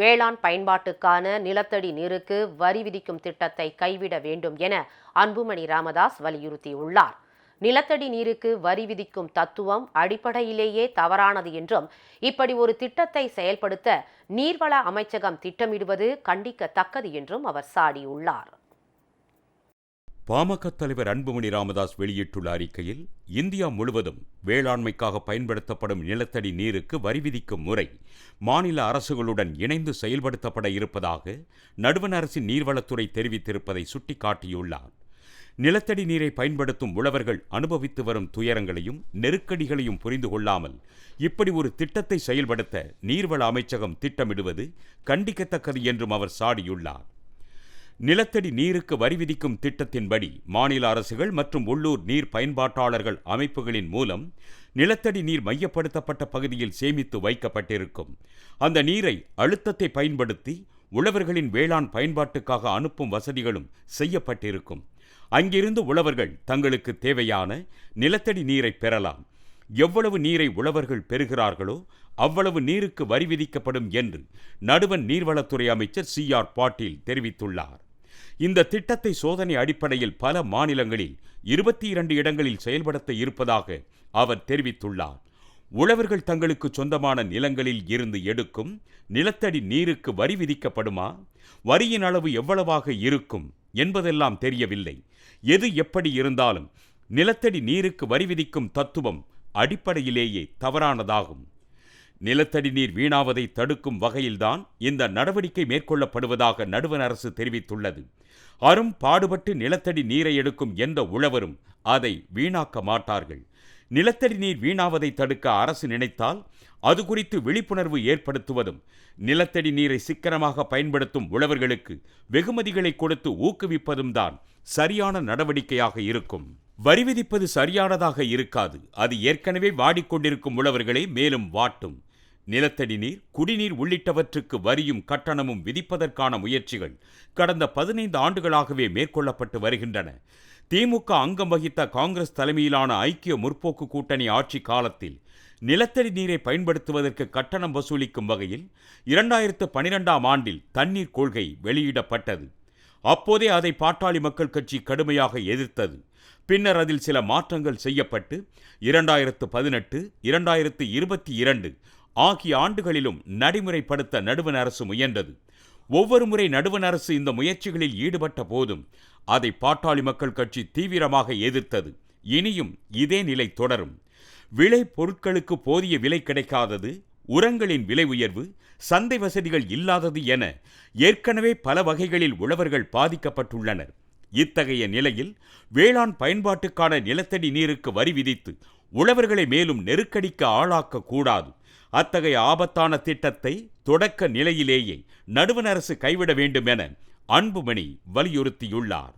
வேளாண் பயன்பாட்டுக்கான நிலத்தடி நீருக்கு வரி விதிக்கும் திட்டத்தை கைவிட வேண்டும் என அன்புமணி ராமதாஸ் வலியுறுத்தியுள்ளார். நிலத்தடி நீருக்கு வரி விதிக்கும் தத்துவம் அடிப்படையிலேயே தவறானது என்றும் இப்படி ஒரு திட்டத்தை செயல்படுத்த நீர்வள அமைச்சகம் திட்டமிடுவது கண்டிக்கத்தக்கது என்றும் அவர் சாடியுள்ளார். பாமக தலைவர் அன்புமணி ராமதாஸ் வெளியிட்டுள்ள அறிக்கையில் இந்தியா முழுவதும் வேளாண்மைக்காக பயன்படுத்தப்படும் நிலத்தடி நீருக்கு வரி விதிக்கும் முறை மாநில அரசுகளுடன் இணைந்து செயல்படுத்தப்பட இருப்பதாக நடுவண் அரசின் நீர்வளத்துறை தெரிவித்திருப்பதை சுட்டிக்காட்டியுள்ளார். நிலத்தடி நீரை பயன்படுத்தும் உழவர்கள் அனுபவித்து வரும் துயரங்களையும் நெருக்கடிகளையும் புரிந்து கொள்ளாமல் இப்படி ஒரு திட்டத்தை செயல்படுத்த நீர்வள அமைச்சகம் திட்டமிடுவது கண்டிக்கத்தக்கது என்றும் அவர் சாடியுள்ளார். நிலத்தடி நீருக்கு வரி விதிக்கும் திட்டத்தின்படி மாநில அரசுகள் மற்றும் உள்ளூர் நீர் பயன்பாட்டாளர்கள் அமைப்புகளின் மூலம் நிலத்தடி நீர் மையப்படுத்தப்பட்ட பகுதியில் சேமித்து வைக்கப்பட்டிருக்கும். அந்த நீரை அழுத்தத்தை பயன்படுத்தி உழவர்களின் வேளாண் பயன்பாட்டுக்காக அனுப்பும் வசதிகளும் செய்யப்பட்டிருக்கும். அங்கிருந்து உழவர்கள் தங்களுக்கு தேவையான நிலத்தடி நீரை பெறலாம். எவ்வளவு நீரை உழவர்கள் பெறுகிறார்களோ அவ்வளவு நீருக்கு வரி விதிக்கப்படும் என்று நடுவன் நீர்வளத்துறை அமைச்சர் சி ஆர் பாட்டீல் தெரிவித்துள்ளார். இந்த திட்டத்தை சோதனை அடிப்படையில் பல மாநிலங்களில் இருபத்தி இரண்டு இடங்களில் செயல்படுத்த இருப்பதாக அவர் தெரிவித்துள்ளார். உழவர்கள் தங்களுக்கு சொந்தமான நிலங்களில் இருந்து எடுக்கும் நிலத்தடி நீருக்கு வரி விதிக்கப்படுமா? வரியின் அளவு எவ்வளவாக இருக்கும் என்பதெல்லாம் தெரியவில்லை. எது எப்படி இருந்தாலும் நிலத்தடி நீருக்கு வரி விதிக்கும் தத்துவம் அடிப்படையிலேயே தவறானதாகும். நிலத்தடி நீர் வீணாவதை தடுக்கும் வகையில்தான் இந்த நடவடிக்கை மேற்கொள்ளப்படுவதாக நடுவண் அரசு தெரிவித்துள்ளது. அரும் பாடுபட்டு நிலத்தடி நீரை எடுக்கும் எந்த உழவரும் அதை வீணாக்க மாட்டார்கள். நிலத்தடி நீர் வீணாவதை தடுக்க அரசு நினைத்தால் அது குறித்து விழிப்புணர்வு ஏற்படுத்துவதும் நிலத்தடி நீரை சிக்கனமாக பயன்படுத்தும் உழவர்களுக்கு வெகுமதிகளை கொடுத்து ஊக்குவிப்பதும் தான் சரியான நடவடிக்கையாக இருக்கும். வரி விதிப்பது சரியானதாக இருக்காது. அது ஏற்கனவே வாடிக்கொண்டிருக்கும் உழவர்களை மேலும் வாட்டும். நிலத்தடி நீர் குடிநீர் உள்ளிட்டவற்றுக்கு வரியும் கட்டணமும் விதிப்பதற்கான முயற்சிகள் கடந்த பதினைந்து ஆண்டுகளாகவே மேற்கொள்ளப்பட்டு வருகின்றன. திமுக அங்கம் வகித்த காங்கிரஸ் தலைமையிலான ஐக்கிய முற்போக்கு கூட்டணி ஆட்சி காலத்தில் நிலத்தடி நீரை பயன்படுத்துவதற்கு கட்டணம் வசூலிக்கும் வகையில் இரண்டாயிரத்து பனிரெண்டாம் ஆண்டில் தண்ணீர் கொள்கை வெளியிடப்பட்டது. அப்போதே அதை பாட்டாளி மக்கள் கட்சி கடுமையாக எதிர்த்தது. பின்னர் அதில் சில மாற்றங்கள் செய்யப்பட்டு இரண்டாயிரத்து பதினெட்டு இரண்டாயிரத்து இருபத்தி இரண்டு ஆகிய ஆண்டுகளிலும் நடைமுறைப்படுத்த நடுவண் அரசு முயன்றது. ஒவ்வொரு முறை நடுவண் அரசு இந்த முயற்சிகளில் ஈடுபட்ட போதும் அதை பாட்டாளி மக்கள் கட்சி தீவிரமாக எதிர்த்தது. இனியும் இதே நிலை தொடரும். விளை பொருட்களுக்கு போதிய விலை கிடைக்காதது உரங்களின் விலை உயர்வு சந்தை வசதிகள் இல்லாதது என ஏற்கனவே பல வகைகளில் உழவர்கள் பாதிக்கப்பட்டுள்ளனர். இத்தகைய நிலையில் வேளாண் பயன்பாட்டுக்கான நிலத்தடி நீருக்கு வரி விதித்து உழவர்களை மேலும் நெருக்கடிக்கு ஆளாக்க கூடாது. அத்தகைய ஆபத்தான திட்டத்தை தொடக்க நிலையிலேயே நடுவண் அரசு கைவிட வேண்டும் என அன்புமணி வலியுறுத்தியுள்ளார்.